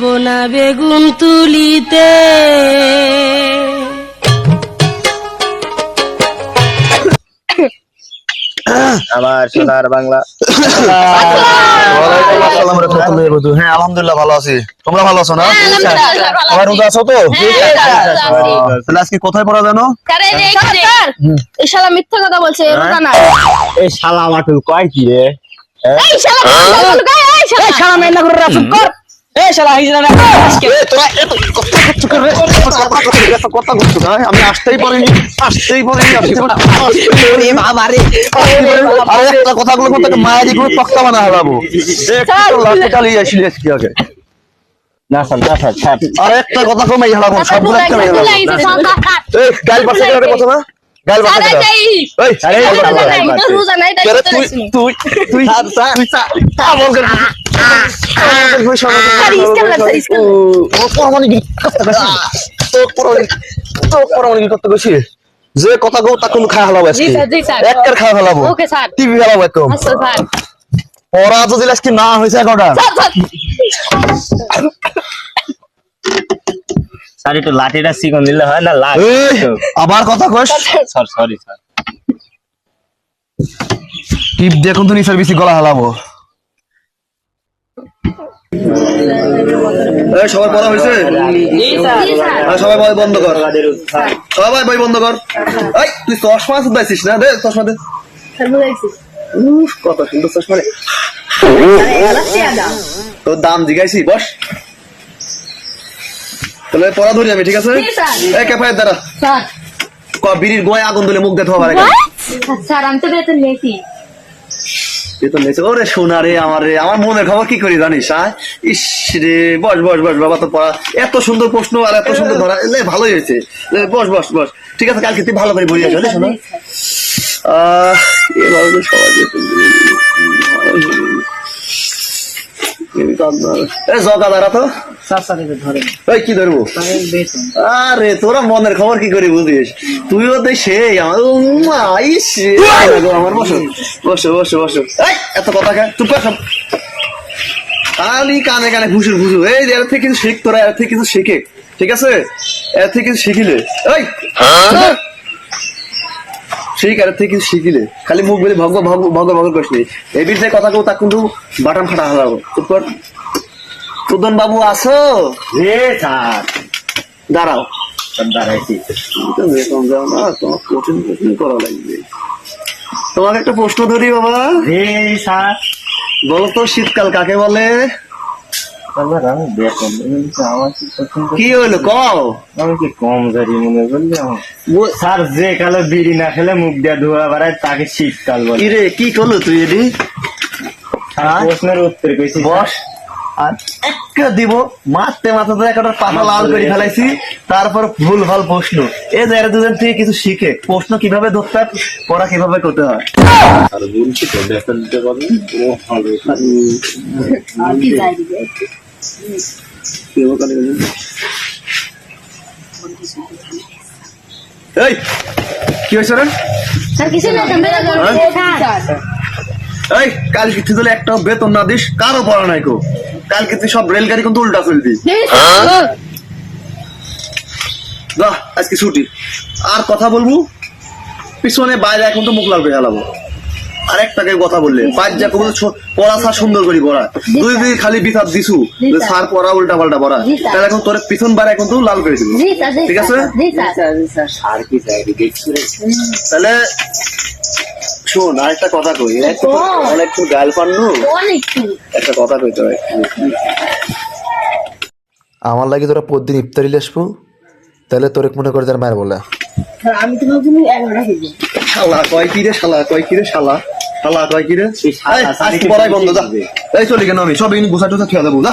বোনা বেগুন তুলিতে। আমার সোনার বাংলা। হ্যাঁ আলহামদুলিল্লাহ ভালো আছি। তোমরা ভালো আছো না? সবাই রোজা আছো তো? তাহলে আজকে কোথায় পড়া জানো? এই শালা মিথ্যা কথা বলছে রোজা না এই শালা মাটু কয় কি রে? এই শালা এই শালা। এই শালা মেয়ের না করে কর। আমি আসতেই পারিনি আসতেই পারিনি আসতেই আরে একটা কথাগুলো মায়া দিয়ে তক্তা বানা হারাবো চালিয়ে আসিলি আজকে আগে না স্যার না স্যার স্যার আর একটা কথা কমে হারাবো সবগুলো একটা কথা না গাল যাই। এই আরে রোজা নাই, তাই তো তুই। তুই তুই করে তো তো যে কথা গো তা কোন খায় হালাবো আজকে জি স্যার, জি স্যার। একটার খায় হালাবো ওকে স্যার। টিভি হালাবো একদম আচ্ছা, স্যার। পড়া যদি না হয়েছে এগারোটা স্যার, একটু লাঠিটা দিলে হয় না? লাগ আবার কথা কস। Sir sorry sir. টিপ দিয়ে এখন তো নিচার বেশি গলা হালাবো। এই সবার পড়া হয়েছে? সবাই বই বন্ধ কর। সবাই বই বন্ধ কর। এই তুই চশমা শুধাইছিস না? দে চশমা দে। কত সুন্দর চশমা রে। তোর দাম জিগাইছি বস। তাহলে পড়া ধরি আমি ঠিক আছে। এই কেফায়ের দ্বারা। স্যার, ক বিড়ির গোয় আগুন দিলে মুখ দেখতে হবে স্যার, আমি তো বেতন নিয়েছি। বেতন নিয়েছে ওরে সোনা রে আমার রে আমার মনের খবর কি করি জানিস হ্যাঁ ইস রে বস বস বস বাবা তো পড়া। এত সুন্দর প্রশ্ন আর এত সুন্দর ধরা এলে ভালোই হয়েছে। এ, বস বস বস। ঠিক আছে কালকে তুই ভালো করে বই আসলে শোনা। আহ এভাবে সবাই। এ জগা দাঁড়া তো। এই কি ধরবো? আরে তোরা মনের খবর কি করে বুঝিস? তুইও তো সেই আমার বসো বসো বসো বসো। এত কথা কর সব। খালি কানে কানে ঘুষুর ঘুষু এই এর থেকে কিছু শিখ তোরা এর থেকে কিছু শিখে ঠিক আছে? এর থেকে কিছু শিখিলে। এই শিখ এর থেকে কিছু শিখিলে। খালি মুখ বলে ভগ ভগ ভগ ভগ করিস নি। এই বিষয়ে কথা কেউ তা কিন্তু বাটাম ফাটা হালাবো চুপ কর বাবু আসো। এ স্যার। দাঁড়াও। স্যার দাঁড়াইছি। তো বেতন যাও না তোমার কঠিন কঠিন করা লাগবে। তোমাকে একটা প্রশ্ন ধরি বাবা। রে স্যার। বলো তো শীতকাল কাকে বলে? আমি বেতন আমার কি কি কও। আমি কি কম জারি মনে করলি আমার? স্যার যে কালো বিড়ি না খেলে মুখ দিয়ে ধোয়া বেড়ায় তাকে শীতকাল বলে। কিরে কি করল তুই এদি স্যার, প্রশ্নের উত্তর কইছি বস। আর দিব মারতে মারতে একটা পাতা লাল করে ফেলাইছি তারপর ভুল ভালো প্রশ্ন। দুজন থেকে কিছু শিখে প্রশ্ন কীভাবে ধরতে হয় পড়া কীভাবে করতে হয়। আর বলছি তো বেতন দিতে পারবেন ও হবে কি যাই দিবে? এই কি হয়েছে রে? Sir, sir. এই কালকে তুই তাহলে একটা বেতন না দিস কারও পড়া নাই কো। কালকে তুই সব রেলগাড়ি কিন্তু উল্টা চলবি জি, আজকে ছুটি। আর কথা বলব? পিছনে বাইরে এখন তো মুখ লাল করে হেলাবো আর একটাকে কথা বললে। পাঁচ যা কবল পড়া স্যার সুন্দর করে পড়া। দুই দুই খালি বিথার দিছু। স্যার পড়া উল্টা পাল্টা পড়া। তাহলে এখন তোর পিছন বার এখন তো লাল করে দিব। ঠিক আছে? আর কি তাহলে শোন আর একটা কথা কই বল। অনেক গাল পান্নু একটা কথা কইতে হয়। আমার লাগে তোরা প্রতিদিন ইফতারি আসব তাহলে তোরে মনে করে তার মায়ের বলে। আমি তো খেলব। শালা কয় কি রে শালা কয় কি রে শালা? শালা কয় কি রে? আজকে পড়াই বন্ধ যা। এই চলি কেন আমি? সব এনে গুছা টুছা খেয়ে দেবো যা।